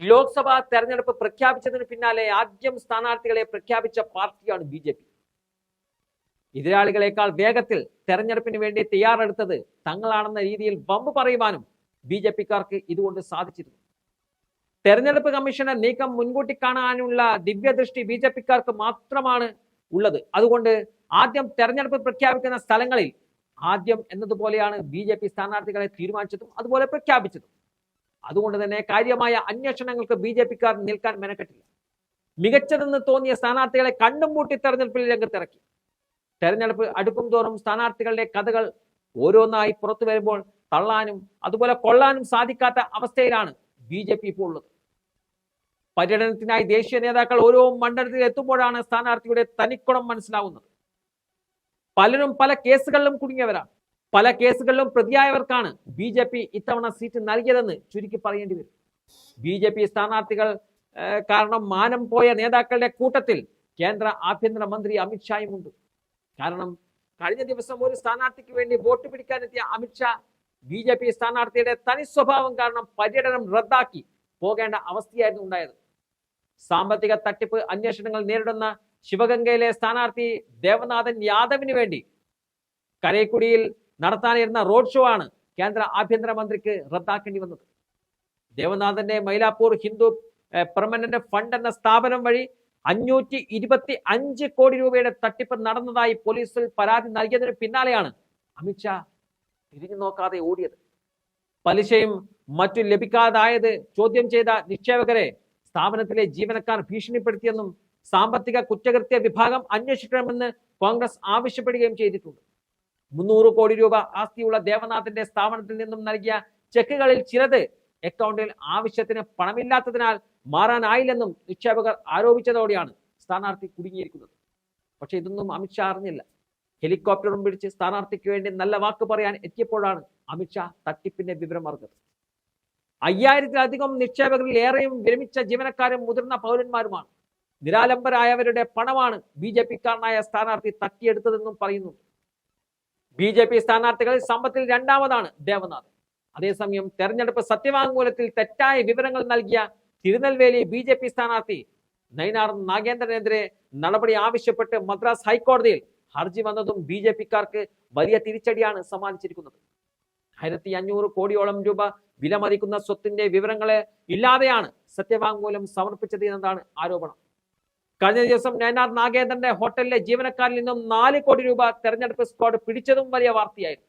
ലോക്സഭാ തെരഞ്ഞെടുപ്പ് പ്രഖ്യാപിച്ചതിന് പിന്നാലെ ആദ്യം സ്ഥാനാർത്ഥികളെ പ്രഖ്യാപിച്ച പാർട്ടിയാണ് ബി ജെ പി. എതിരാളികളെക്കാൾ വേഗത്തിൽ തെരഞ്ഞെടുപ്പിന് വേണ്ടി തയ്യാറെടുത്തത് തങ്ങളാണെന്ന രീതിയിൽ ബമ്പ് പറയുവാനും ബി ജെ പിക്കാർക്ക് ഇതുകൊണ്ട് സാധിച്ചിരുന്നു. തെരഞ്ഞെടുപ്പ് കമ്മീഷന്റെ നീക്കം മുൻകൂട്ടി കാണാനുള്ള ദിവ്യദൃഷ്ടി ബി ജെ പിക്കാർക്ക് മാത്രമാണ് ഉള്ളത്. അതുകൊണ്ട് ആദ്യം തെരഞ്ഞെടുപ്പ് പ്രഖ്യാപിക്കുന്ന സ്ഥലങ്ങളിൽ ആദ്യം എന്നതുപോലെയാണ് ബി ജെ പി സ്ഥാനാർത്ഥികളെ തീരുമാനിച്ചതും അതുപോലെ പ്രഖ്യാപിച്ചതും. അതുകൊണ്ട് തന്നെ കാര്യമായ അന്വേഷണങ്ങൾക്ക് ബി ജെ പിക്കാർ നിൽക്കാൻ മെനക്കെട്ടില്ല. മികച്ചതെന്ന് തോന്നിയ സ്ഥാനാർത്ഥികളെ കണ്ടും പൂട്ടി തെരഞ്ഞെടുപ്പിൽ രംഗത്തിറക്കി. തെരഞ്ഞെടുപ്പ് അടുക്കും തോറും സ്ഥാനാർത്ഥികളുടെ കഥകൾ ഓരോന്നായി പുറത്തു വരുമ്പോൾ തള്ളാനും അതുപോലെ കൊള്ളാനും സാധിക്കാത്ത അവസ്ഥയിലാണ് ബി ജെ പി ഇപ്പോൾ ഉള്ളത്. പര്യടനത്തിനായി ദേശീയ നേതാക്കൾ ഓരോ മണ്ഡലത്തിൽ എത്തുമ്പോഴാണ് സ്ഥാനാർത്ഥിയുടെ തനിക്കുണം മനസ്സിലാവുന്നത്. പലരും പല കേസുകളിലും കുടുങ്ങിയവരാണ്. പല കേസുകളിലും പ്രതിയായവർക്കാണ് ബി ജെ പി ഇത്തവണ സീറ്റ് നൽകിയതെന്ന് ചുരുക്കി പറയേണ്ടി വരും. ബി ജെ പി സ്ഥാനാർത്ഥികൾ കാരണം മാനം പോയ നേതാക്കളുടെ കൂട്ടത്തിൽ കേന്ദ്ര ആഭ്യന്തര മന്ത്രി അമിത്ഷായും ഉണ്ട്. കാരണം കഴിഞ്ഞ ദിവസം ഒരു സ്ഥാനാർത്ഥിക്ക് വേണ്ടി വോട്ട് പിടിക്കാനെത്തിയ അമിത്ഷാ ബി ജെ പി സ്ഥാനാർത്ഥിയുടെ തനി സ്വഭാവം കാരണം പര്യടനം റദ്ദാക്കി പോകേണ്ട അവസ്ഥയായിരുന്നു ഉണ്ടായത്. സാമ്പത്തിക തട്ടിപ്പ് അന്വേഷണങ്ങൾ നേരിടുന്ന ശിവഗംഗയിലെ സ്ഥാനാർത്ഥി ദേവനാഥൻ യാദവിന് വേണ്ടി കരേക്കുടിയിൽ നടത്താനിരുന്ന റോഡ് ഷോ ആണ് കേന്ദ്ര ആഭ്യന്തര മന്ത്രിക്ക് റദ്ദാക്കേണ്ടി വന്നത്. ദേവനാഥന്റെ മൈലാപ്പൂർ ഹിന്ദു പെർമനന്റ് ഫണ്ട് എന്ന സ്ഥാപനം വഴി അഞ്ഞൂറ്റി ഇരുപത്തി അഞ്ച് കോടി രൂപയുടെ തട്ടിപ്പ് നടന്നതായി പോലീസിൽ പരാതി നൽകിയതിന് പിന്നാലെയാണ് അമിത്ഷാ തിരിഞ്ഞു നോക്കാതെ ഓടിയത്. പലിശയും മറ്റും ലഭിക്കാതായത് ചോദ്യം ചെയ്ത നിക്ഷേപകരെ സ്ഥാപനത്തിലെ ജീവനക്കാർ ഭീഷണിപ്പെടുത്തിയെന്നും സാമ്പത്തിക കുറ്റകൃത്യ വിഭാഗം അന്വേഷിക്കണമെന്ന് കോൺഗ്രസ് ആവശ്യപ്പെടുകയും ചെയ്തിട്ടുണ്ട്. മുന്നൂറ് കോടി രൂപ ആസ്തിയുള്ള ദേവനാഥിന്റെ സ്ഥാപനത്തിൽ നിന്നും നൽകിയ ചെക്കുകളിൽ ചിലത് അക്കൗണ്ടിൽ ആവശ്യത്തിന് പണമില്ലാത്തതിനാൽ മാറാനായില്ലെന്നും നിക്ഷേപകർ ആരോപിച്ചതോടെയാണ് സ്ഥാനാർത്ഥി കുടുങ്ങിയിരിക്കുന്നത്. പക്ഷെ ഇതൊന്നും അമിത്ഷാ അറിഞ്ഞില്ല. ഹെലികോപ്റ്ററും പിടിച്ച് സ്ഥാനാർത്ഥിക്ക് വേണ്ടി നല്ല വാക്ക് പറയാൻ എത്തിയപ്പോഴാണ് അമിത്ഷാ തട്ടിപ്പിന്റെ വിവരം അറിഞ്ഞത്. അയ്യായിരത്തിലധികം നിക്ഷേപകരിൽ ഏറെയും വിരമിച്ച ജീവനക്കാരും മുതിർന്ന പൗരന്മാരുമാണ്. നിരാലംബരായവരുടെ പണമാണ് ബി ജെ പിക്കാരനായ സ്ഥാനാർത്ഥി തട്ടിയെടുത്തതെന്നും പറയുന്നു ബി ജെ പി സ്ഥാനാർത്ഥികളിൽ സമ്പത്തിൽ രണ്ടാമതാണ് ദേവനാഥ് അതേസമയം തെരഞ്ഞെടുപ്പ് സത്യവാങ്മൂലത്തിൽ തെറ്റായ വിവരങ്ങൾ നൽകിയ തിരുനെൽവേലി ബി ജെ പി സ്ഥാനാർത്ഥി നൈനാർ നാഗേന്ദ്രനെതിരെ നടപടി ആവശ്യപ്പെട്ട് മദ്രാസ് ഹൈക്കോടതിയിൽ ഹർജി വന്നതും ബി ജെ പിക്കാർക്ക് വലിയ തിരിച്ചടിയാണ് സമ്മാനിച്ചിരിക്കുന്നത്. ആയിരത്തി അഞ്ഞൂറ് കോടിയോളം രൂപ വിലമതിക്കുന്ന സ്വത്തിന്റെ വിവരങ്ങളെ ഇല്ലാതെയാണ് സത്യവാങ്മൂലം സമർപ്പിച്ചത് എന്നതാണ് ആരോപണം. കഴിഞ്ഞ ദിവസം നയനാർ നാഗേന്ദ്രന്റെ ഹോട്ടലിലെ ജീവനക്കാരിൽ നിന്നും നാല് കോടി രൂപ തെരഞ്ഞെടുപ്പ് സ്ക്വാഡ് പിടിച്ചതും വലിയ വാർത്തയായിരുന്നു.